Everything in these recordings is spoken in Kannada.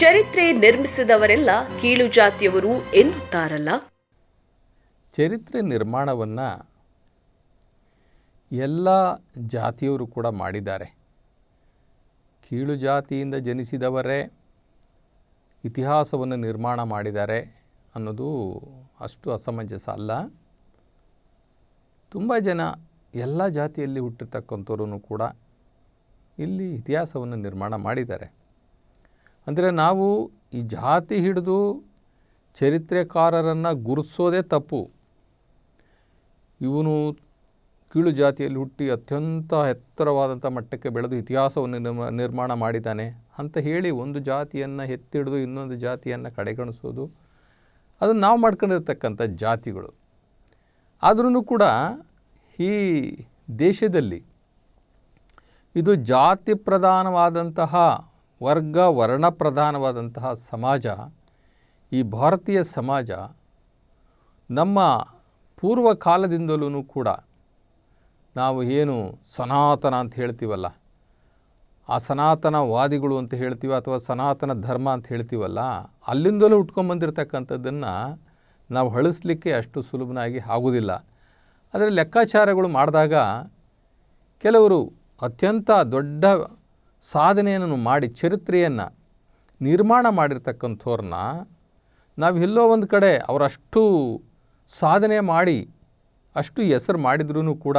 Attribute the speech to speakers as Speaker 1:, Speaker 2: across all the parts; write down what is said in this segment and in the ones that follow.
Speaker 1: ಚರಿತ್ರೆ ನಿರ್ಮಿಸಿದವರೆಲ್ಲ ಕೀಳು ಜಾತಿಯವರು ಎನ್ನುತ್ತಾರಲ್ಲ?
Speaker 2: ಚರಿತ್ರೆ ನಿರ್ಮಾಣವನ್ನು ಎಲ್ಲ ಜಾತಿಯವರು ಕೂಡ ಮಾಡಿದ್ದಾರೆ. ಕೀಳು ಜಾತಿಯಿಂದ ಜನಿಸಿದವರೇ ಇತಿಹಾಸವನ್ನು ನಿರ್ಮಾಣ ಮಾಡಿದ್ದಾರೆ ಅನ್ನೋದು ಅಷ್ಟು ಅಸಮಂಜಸ ಅಲ್ಲ. ತುಂಬ ಜನ ಎಲ್ಲ ಜಾತಿಯಲ್ಲಿ ಹುಟ್ಟಿರ್ತಕ್ಕಂಥವ್ರೂ ಕೂಡ ಇಲ್ಲಿ ಇತಿಹಾಸವನ್ನು ನಿರ್ಮಾಣ ಮಾಡಿದ್ದಾರೆ. ಅಂದರೆ ನಾವು ಈ ಜಾತಿ ಹಿಡಿದು ಚರಿತ್ರೆಕಾರರನ್ನು ಗುರುತಿಸೋದೇ ತಪ್ಪು. ಇವನು ಕೀಳು ಜಾತಿಯಲ್ಲಿ ಹುಟ್ಟಿ ಅತ್ಯಂತ ಎತ್ತರವಾದಂಥ ಮಟ್ಟಕ್ಕೆ ಬೆಳೆದು ಇತಿಹಾಸವನ್ನು ನಿರ್ಮ, ನಿರ್ಮಾಣ ಮಾಡಿದ್ದಾನೆ ಅಂತ ಹೇಳಿ ಒಂದು ಜಾತಿಯನ್ನು ಎತ್ತಿಡಿದು ಇನ್ನೊಂದು ಜಾತಿಯನ್ನು ಕಡೆಗಣಿಸೋದು, ಅದನ್ನು ನಾವು ಮಾಡ್ಕೊಂಡಿರ್ತಕ್ಕಂಥ ಜಾತಿಗಳು. ಆದ್ರೂ ಕೂಡ ಈ ದೇಶದಲ್ಲಿ ಇದು ಜಾತಿ ಪ್ರಧಾನವಾದಂತಹ ವರ್ಗ ವರ್ಣ ಪ್ರಧಾನವಾದಂತಹ ಸಮಾಜ, ಈ ಭಾರತೀಯ ಸಮಾಜ ನಮ್ಮ ಪೂರ್ವ ಕಾಲದಿಂದಲೂ ಕೂಡ ನಾವು ಏನು ಸನಾತನ ಅಂತ ಹೇಳ್ತೀವಲ್ಲ, ಆ ಸನಾತನವಾದಿಗಳು ಅಂತ ಹೇಳ್ತೀವಿ ಅಥವಾ ಸನಾತನ ಧರ್ಮ ಅಂತ ಹೇಳ್ತೀವಲ್ಲ, ಅಲ್ಲಿಂದಲೂ ಉಟ್ಕೊಂಬಂದಿರತಕ್ಕಂಥದ್ದನ್ನು ನಾವು ಅಳಿಸ್ಲಿಕ್ಕೆ ಅಷ್ಟು ಸುಲಭನಾಗಿ ಆಗೋದಿಲ್ಲ. ಆದರೆ ಲೆಕ್ಕಾಚಾರಗಳು ಮಾಡಿದಾಗ ಕೆಲವರು ಅತ್ಯಂತ ದೊಡ್ಡ ಸಾಧನೆಯನ್ನು ಮಾಡಿ ಚರಿತ್ರೆಯನ್ನು ನಿರ್ಮಾಣ ಮಾಡಿರ್ತಕ್ಕಂಥವ್ರನ್ನ ನಾವು ಎಲ್ಲೋ ಒಂದು ಕಡೆ ಅವರಷ್ಟು ಸಾಧನೆ ಮಾಡಿ ಅಷ್ಟು ಹೆಸರು ಮಾಡಿದ್ರೂ ಕೂಡ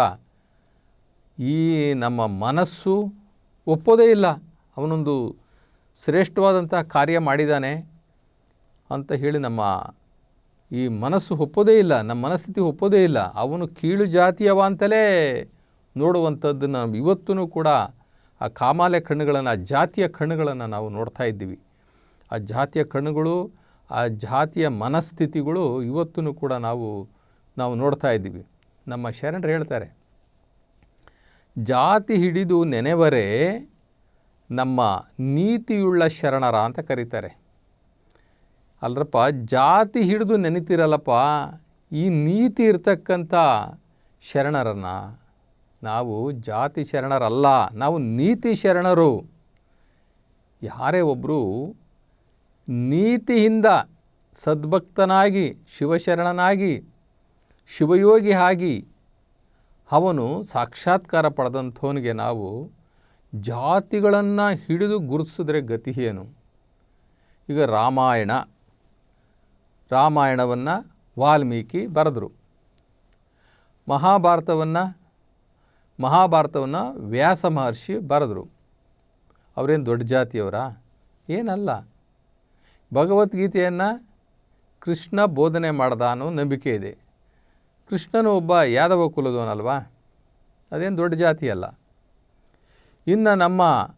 Speaker 2: ಈ ನಮ್ಮ ಮನಸ್ಸು ಒಪ್ಪೋದೇ ಇಲ್ಲ. ಅವನೊಂದು ಶ್ರೇಷ್ಠವಾದಂಥ ಕಾರ್ಯ ಮಾಡಿದ್ದಾನೆ ಅಂತ ಹೇಳಿ ನಮ್ಮ ಈ ಮನಸ್ಸು ಒಪ್ಪೋದೇ ಇಲ್ಲ, ನಮ್ಮ ಮನಸ್ಥಿತಿ ಒಪ್ಪೋದೇ ಇಲ್ಲ. ಅವನು ಕೀಳು ಜಾತಿಯವ ಅಂತಲೇ ನೋಡುವಂಥದ್ದನ್ನು ಇವತ್ತೂ ಕೂಡ ಆ ಕಾಮಾಲೆ ಕಣ್ಣುಗಳನ್ನು, ಆ ಜಾತಿಯ ಕಣ್ಣುಗಳನ್ನು ನಾವು ನೋಡ್ತಾ ಇದ್ದೀವಿ. ಆ ಜಾತಿಯ ಕಣ್ಣುಗಳು, ಆ ಜಾತಿಯ ಮನಸ್ಥಿತಿಗಳು ಇವತ್ತೂ ಕೂಡ ನಾವು ನಾವು ನೋಡ್ತಾ ಇದ್ದೀವಿ. ನಮ್ಮ ಶರಣರು ಹೇಳ್ತಾರೆ, ಜಾತಿ ಹಿಡಿದು ನೆನೆವರೇ ನಮ್ಮ ನೀತಿಯುಳ್ಳ ಶರಣರ ಅಂತ ಕರೀತಾರೆ. ಅಲ್ರಪ್ಪ, ಜಾತಿ ಹಿಡಿದು ನೆನಿತಿರಲ್ಲಪ್ಪ, ಈ ನೀತಿ ಇರ್ತಕ್ಕಂಥ ಶರಣರನ್ನು ನಾವು ಜಾತಿ ಶರಣರಲ್ಲ, ನಾವು ನೀತಿ ಶರಣರು. ಯಾರೇ ಒಬ್ಬರು ನೀತಿಯಿಂದ ಸದ್ಭಕ್ತನಾಗಿ, ಶಿವಶರಣನಾಗಿ, ಶಿವಯೋಗಿ ಆಗಿ ಅವನು ಸಾಕ್ಷಾತ್ಕಾರ ಪಡೆದಂಥವನಿಗೆ ನಾವು ಜಾತಿಗಳನ್ನು ಹಿಡಿದು ಗುರುತಿಸಿದ್ರೆ ಗತಿ ಏನು? ಈಗ ರಾಮಾಯಣ, ರಾಮಾಯಣವನ್ನು ವಾಲ್ಮೀಕಿ ಬರೆದರು. ಮಹಾಭಾರತವನ್ನು ಮಹಾಭಾರತವನ್ನು ವ್ಯಾಸ ಮಹರ್ಷಿ ಬರೆದರು. ಅವರೇನು ದೊಡ್ಡ ಜಾತಿಯವರಾ? ಏನಲ್ಲ. ಭಗವದ್ಗೀತೆಯನ್ನು ಕೃಷ್ಣ ಬೋಧನೆ ಮಾಡ್ದ ಅನ್ನೋ ನಂಬಿಕೆ ಇದೆ. ಕೃಷ್ಣನು ಒಬ್ಬ ಯಾದವ ಕುಲದವನಲ್ವಾ? ಅದೇನು ದೊಡ್ಡ ಜಾತಿಯಲ್ಲ. ಇನ್ನು ನಮ್ಮ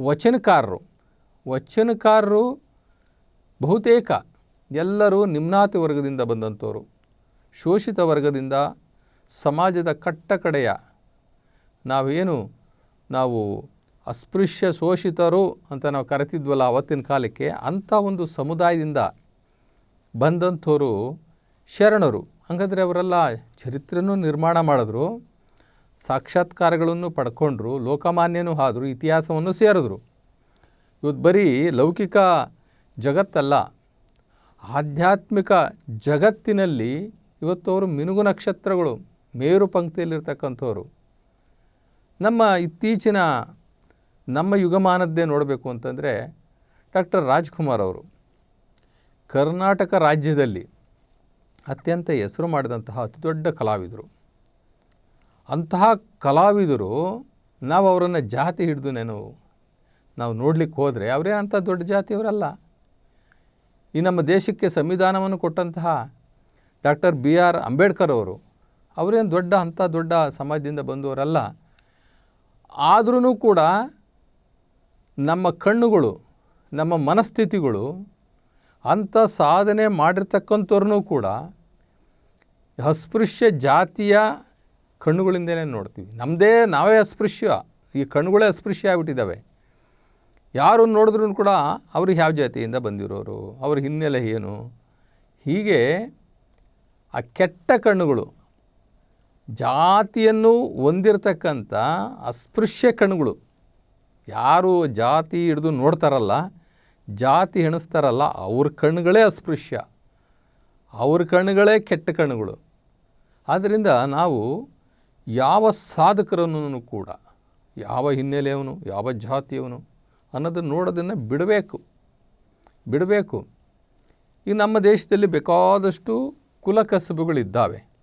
Speaker 2: ವಚನಕಾರರು ವಚನಕಾರರು ಬಹುತೇಕ ಎಲ್ಲರೂ ನಿಮ್ನಾತಿ ವರ್ಗದಿಂದ ಬಂದಂಥವರು. ಶೋಷಿತ ವರ್ಗದಿಂದ ಸಮಾಜದ ಕಟ್ಟ ಕಡೆಯ ನಾವೇನು, ನಾವು ಅಸ್ಪೃಶ್ಯ ಶೋಷಿತರು ಅಂತ ನಾವು ಕರೆತಿದ್ವಲ್ಲ ಅವತ್ತಿನ ಕಾಲಕ್ಕೆ, ಅಂಥ ಒಂದು ಸಮುದಾಯದಿಂದ ಬಂದಂಥವರು ಶರಣರು. ಹಾಗಾದರೆ ಅವರೆಲ್ಲ ಚರಿತ್ರೆನೂ ನಿರ್ಮಾಣ ಮಾಡಿದ್ರು, ಸಾಕ್ಷಾತ್ಕಾರಗಳನ್ನು ಪಡ್ಕೊಂಡ್ರು, ಲೋಕಮಾನ್ಯನೂ ಆದರು, ಇತಿಹಾಸವನ್ನು ಸೇರಿದ್ರು. ಇವತ್ತು ಬರೀ ಲೌಕಿಕ ಜಗತ್ತಲ್ಲ, ಆಧ್ಯಾತ್ಮಿಕ ಜಗತ್ತಿನಲ್ಲಿ ಇವತ್ತು ಅವರು ಮಿನುಗು ನಕ್ಷತ್ರಗಳು, ಮೇರು ಪಂಕ್ತಿಯಲ್ಲಿರ್ತಕ್ಕಂಥವ್ರು. ನಮ್ಮ ಇತ್ತೀಚಿನ ನಮ್ಮ ಯುಗಮಾನದ್ದೇ ನೋಡಬೇಕು ಅಂತಂದರೆ ಡಾಕ್ಟರ್ ರಾಜ್ಕುಮಾರ್ ಅವರು ಕರ್ನಾಟಕ ರಾಜ್ಯದಲ್ಲಿ ಅತ್ಯಂತ ಹೆಸರು ಮಾಡಿದಂತಹ ಅತಿ ದೊಡ್ಡ ಕಲಾವಿದರು. ಅಂತಹ ಕಲಾವಿದರು ನಾವು ಅವರನ್ನು ಜಾತಿ ಹಿಡಿದು ನಾನು ನಾವು ನೋಡಲಿಕ್ಕೆ ಹೋದರೆ ಅವರೇ ಅಂಥ ದೊಡ್ಡ ಜಾತಿಯವರಲ್ಲ. ಈ ನಮ್ಮ ದೇಶಕ್ಕೆ ಸಂವಿಧಾನವನ್ನು ಕೊಟ್ಟಂತಹ ಡಾಕ್ಟರ್ ಬಿ ಆರ್ ಅಂಬೇಡ್ಕರ್ ಅವರು ಅವರೇನು ದೊಡ್ಡ ಅಂಥ ದೊಡ್ಡ ಸಮಾಜದಿಂದ ಬಂದವರಲ್ಲ. ಆದ್ರೂ ಕೂಡ ನಮ್ಮ ಕಣ್ಣುಗಳು, ನಮ್ಮ ಮನಸ್ಥಿತಿಗಳು, ಅಂಥ ಸಾಧನೆ ಮಾಡಿರ್ತಕ್ಕಂಥವ್ರನ್ನೂ ಕೂಡ ಅಸ್ಪೃಶ್ಯ ಜಾತಿಯ ಕಣ್ಣುಗಳಿಂದಲೇ ನೋಡ್ತೀವಿ. ನಮ್ಮದೇ ನಾವೇ ಅಸ್ಪೃಶ್ಯ. ಈ ಕಣ್ಣುಗಳೇ ಅಸ್ಪೃಶ್ಯ ಆಗಿಬಿಟ್ಟಿದ್ದಾವೆ. ಯಾರು ನೋಡಿದ್ರೂ ಕೂಡ ಅವ್ರಿಗೆ ಯಾವ ಜಾತಿಯಿಂದ ಬಂದಿರೋರು, ಅವ್ರ ಹಿನ್ನೆಲೆ ಏನು? ಹೀಗೆ ಆ ಕೆಟ್ಟ ಕಣ್ಣುಗಳು ಜಾತಿಯನ್ನು ಹೊಂದಿರತಕ್ಕಂಥ ಅಸ್ಪೃಶ್ಯ ಕಣ್ಗಳು ಯಾರು ಜಾತಿ ಹಿಡಿದು ನೋಡ್ತಾರಲ್ಲ, ಜಾತಿ ಎಣಿಸ್ತಾರಲ್ಲ ಅವ್ರ ಕಣ್ಣುಗಳೇ ಅಸ್ಪೃಶ್ಯ. ಅವ್ರ ಕಣ್ಣುಗಳೇ ಕೆಟ್ಟ ಕಣ್ಣುಗಳು. ಆದ್ದರಿಂದ ನಾವು ಯಾವ ಸಾಧಕರನ್ನು ಕೂಡ, ಯಾವ ಹಿನ್ನೆಲೆಯವನು, ಯಾವ ಜಾತಿಯವನು ಅನ್ನೋದನ್ನು ನೋಡೋದನ್ನು ಬಿಡಬೇಕು. ಬಿಡಬೇಕು. ಈ ನಮ್ಮ ದೇಶದಲ್ಲಿ ಬೇಕಾದಷ್ಟು ಕುಲಕಸಬುಗಳಿದ್ದಾವೆ.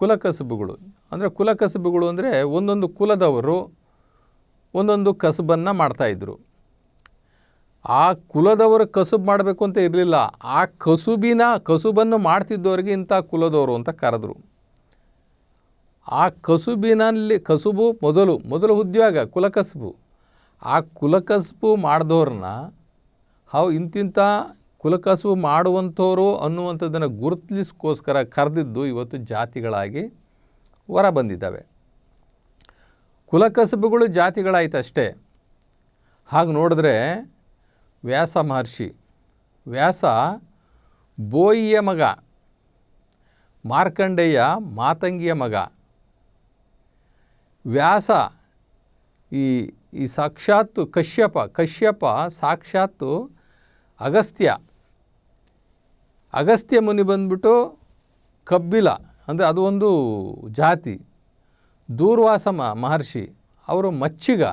Speaker 2: ಕುಲಕಸಬುಗಳು. ಅಂದರೆ ಕುಲಕಸಬುಗಳು ಅಂದರೆ ಒಂದೊಂದು ಕುಲದವರು ಒಂದೊಂದು ಕಸಬನ್ನು ಮಾಡ್ತಾಯಿದ್ರು ಆ ಕುಲದವರು ಕಸುಬು ಮಾಡಬೇಕು ಅಂತ ಇರಲಿಲ್ಲ. ಆ ಕಸುಬಿನ ಕಸುಬನ್ನು ಮಾಡ್ತಿದ್ದವ್ರಿಗೆ ಇಂಥ ಕುಲದವರು ಅಂತ ಕರೆದ್ರು. ಆ ಕಸುಬಿನಲ್ಲಿ ಕಸುಬು ಮೊದಲು ಮೊದಲು ಉದ್ಯೋಗ ಕುಲಕಸಬು. ಆ ಕುಲಕಸಬು ಮಾಡಿದವ್ರನ್ನ ಹಾವು ಇಂತಿಂಥ ಕುಲಕಸಬು ಮಾಡುವಂಥವರು ಅನ್ನುವಂಥದ್ದನ್ನು ಗುರುತಿಸ್ಕೋಸ್ಕರ ಕರೆದಿದ್ದು ಇವತ್ತು ಜಾತಿಗಳಾಗಿ ಹೊರ ಬಂದಿದ್ದಾವೆ ಕುಲಕಸಬುಗಳು ಜಾತಿಗಳಾಯಿತು ಅಷ್ಟೇ. ಹಾಗೆ ನೋಡಿದ್ರೆ ವ್ಯಾಸ ಮಹರ್ಷಿ, ವ್ಯಾಸ ಬೋಯಿಯ ಮಗ, ಮಾರ್ಕಂಡೇಯ ಮಾತಂಗಿಯ ಮಗ, ವ್ಯಾಸ ಈ ಈ ಸಾಕ್ಷಾತ್ತು ಕಶ್ಯಪ ಕಶ್ಯಪ ಸಾಕ್ಷಾತ್ತು ಅಗಸ್ತ್ಯ ಅಗಸ್ತ್ಯ ಮುನಿ ಬಂದ್ಬಿಟ್ಟು ಕಬ್ಬಿಲ, ಅಂದರೆ ಅದು ಒಂದು ಜಾತಿ, ದೂರ್ವಾಸ ಮಹರ್ಷಿ, ಅವರು ಮಚ್ಚಿಗ,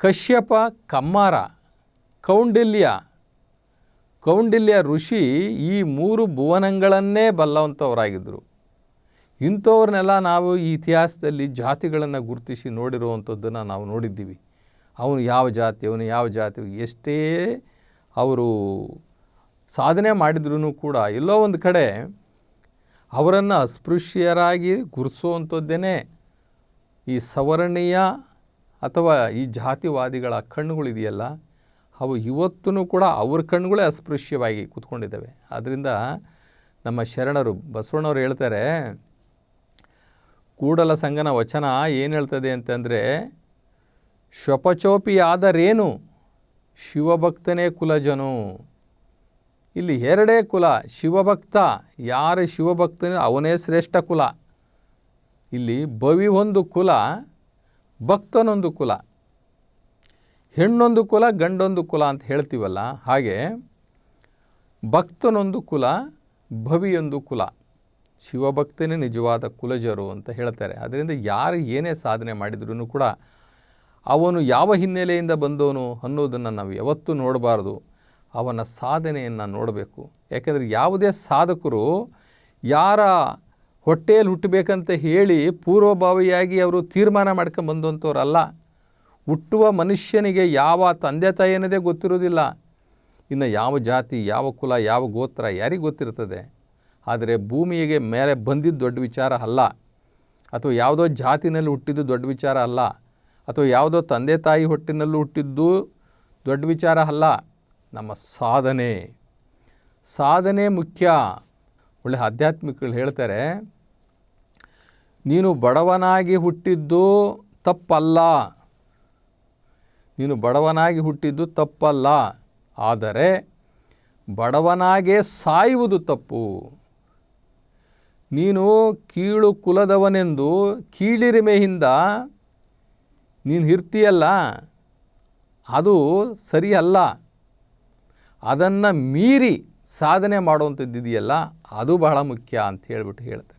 Speaker 2: ಕಶ್ಯಪ, ಕಮ್ಮಾರ, ಕೌಂಡಿಲ್ಯ. ಕೌಂಡಿಲ್ಯ ಋಷಿ ಈ ಮೂರು ಭುವನಗಳನ್ನೇ ಬಲ್ಲವಂಥವರಾಗಿದ್ದರು ಇಂಥವ್ರನ್ನೆಲ್ಲ ನಾವು ಈ ಇತಿಹಾಸದಲ್ಲಿ ಜಾತಿಗಳನ್ನು ಗುರುತಿಸಿ ನೋಡಿರುವಂಥದ್ದನ್ನು ನಾವು ನೋಡಿದ್ದೀವಿ. ಅವನು ಯಾವ ಜಾತಿ, ಅವನು ಯಾವ ಜಾತಿ, ಎಷ್ಟೇ ಅವರು ಸಾಧನೆ ಮಾಡಿದ್ರೂ ಕೂಡ ಎಲ್ಲೋ ಒಂದು ಕಡೆ ಅವರನ್ನು ಅಸ್ಪೃಶ್ಯರಾಗಿ ಗುರುತಿಸುವಂಥದ್ದೇ ಈ ಸವರ್ಣೀಯ ಅಥವಾ ಈ ಜಾತಿವಾದಿಗಳ ಕಣ್ಣುಗಳಿದೆಯಲ್ಲ, ಅವು ಇವತ್ತೂ ಕೂಡ ಅವ್ರ ಕಣ್ಣುಗಳೇ ಅಸ್ಪೃಶ್ಯವಾಗಿ ಕೂತ್ಕೊಂಡಿದ್ದಾವೆ. ಆದ್ದರಿಂದ ನಮ್ಮ ಶರಣರು, ಬಸವಣ್ಣವ್ರು ಹೇಳ್ತಾರೆ, ಕೂಡಲ ಸಂಗನ ವಚನ ಏನು ಹೇಳ್ತದೆ ಅಂತಂದರೆ ಶ್ವಪಚೋಪಿಯಾದರೇನು ಶಿವಭಕ್ತನೇ ಕುಲಜನು? ಇಲ್ಲಿ ಎರಡೇ ಕುಲ, ಶಿವಭಕ್ತ. ಯಾರು ಶಿವಭಕ್ತನ? ಅವನೇ ಶ್ರೇಷ್ಠ ಕುಲ. ಇಲ್ಲಿ ಬವಿ ಒಂದು ಕುಲ, ಭಕ್ತನೊಂದು ಕುಲ. ಹೆಣ್ಣೊಂದು ಕುಲ, ಗಂಡೊಂದು ಕುಲ ಅಂತ ಹೇಳ್ತೀವಲ್ಲ, ಹಾಗೆ ಭಕ್ತನೊಂದು ಕುಲ, ಭವಿಯೊಂದು ಕುಲ. ಶಿವಭಕ್ತನೇ ನಿಜವಾದ ಕುಲಜರು ಅಂತ ಹೇಳ್ತಾರೆ. ಅದರಿಂದ ಯಾರು ಏನೇ ಸಾಧನೆ ಮಾಡಿದ್ರೂ ಕೂಡ ಅವನು ಯಾವ ಹಿನ್ನೆಲೆಯಿಂದ ಬಂದವನು ಅನ್ನೋದನ್ನು ನಾವು ಯಾವತ್ತೂ ನೋಡಬಾರ್ದು. ಅವನ ಸಾಧನೆಯನ್ನು ನೋಡಬೇಕು. ಯಾಕೆಂದರೆ ಯಾವುದೇ ಸಾಧಕರು ಯಾರ ಹೊಟ್ಟೆಯಲ್ಲಿ ಹುಟ್ಟಬೇಕಂತ ಹೇಳಿ ಪೂರ್ವಭಾವಿಯಾಗಿ ಅವರು ತೀರ್ಮಾನ ಮಾಡ್ಕೊಂಡು ಬಂದಂಥವ್ರಲ್ಲ ಹುಟ್ಟುವ ಮನುಷ್ಯನಿಗೆ ಯಾವ ತಂದೆ ತಾಯಿ ಅನ್ನೋದೇ ಗೊತ್ತಿರೋದಿಲ್ಲ. ಇನ್ನು ಯಾವ ಜಾತಿ, ಯಾವ ಕುಲ, ಯಾವ ಗೋತ್ರ ಯಾರಿಗೆ ಗೊತ್ತಿರ್ತದೆ. ಆದರೆ ಭೂಮಿಗೆ ಮೇಲೆ ಬಂದಿದ್ದು ದೊಡ್ಡ ವಿಚಾರ ಅಲ್ಲ. ಅಥವಾ ಯಾವುದೋ ಜಾತಿನಲ್ಲಿ ಹುಟ್ಟಿದ್ದು ದೊಡ್ಡ ವಿಚಾರ ಅಲ್ಲ. ಅಥವಾ ಯಾವುದೋ ತಂದೆ ತಾಯಿ ಹೊಟ್ಟಿನಲ್ಲೂ ಹುಟ್ಟಿದ್ದು ದೊಡ್ಡ ವಿಚಾರ ಅಲ್ಲ. ನಮ್ಮ ಸಾಧನೆ. ಸಾಧನೆ ಮುಖ್ಯ. ಒಳ್ಳೆ ಆಧ್ಯಾತ್ಮಿಕಗಳು ಹೇಳ್ತಾರೆ, ನೀನು ಬಡವನಾಗಿ ಹುಟ್ಟಿದ್ದು ತಪ್ಪಲ್ಲ. ನೀನು ಬಡವನಾಗಿ ಹುಟ್ಟಿದ್ದು ತಪ್ಪಲ್ಲ. ಆದರೆ ಬಡವನಾಗೇ ಸಾಯುವುದು ತಪ್ಪು. ನೀನು ಕೀಳು ಕುಲದವನೆಂದು ಕೀಳಿರಿಮೆಯಿಂದ ನೀನು ಇರ್ತೀಯಲ್ಲ ಅದು ಸರಿಯಲ್ಲ. ಅದನ್ನು ಮೀರಿ ಸಾಧನೆ ಮಾಡುವಂಥದ್ದಿದೆಯಲ್ಲ ಅದು ಬಹಳ ಮುಖ್ಯ ಅಂತ ಹೇಳಿಬಿಟ್ಟು ಹೇಳ್ತಾರೆ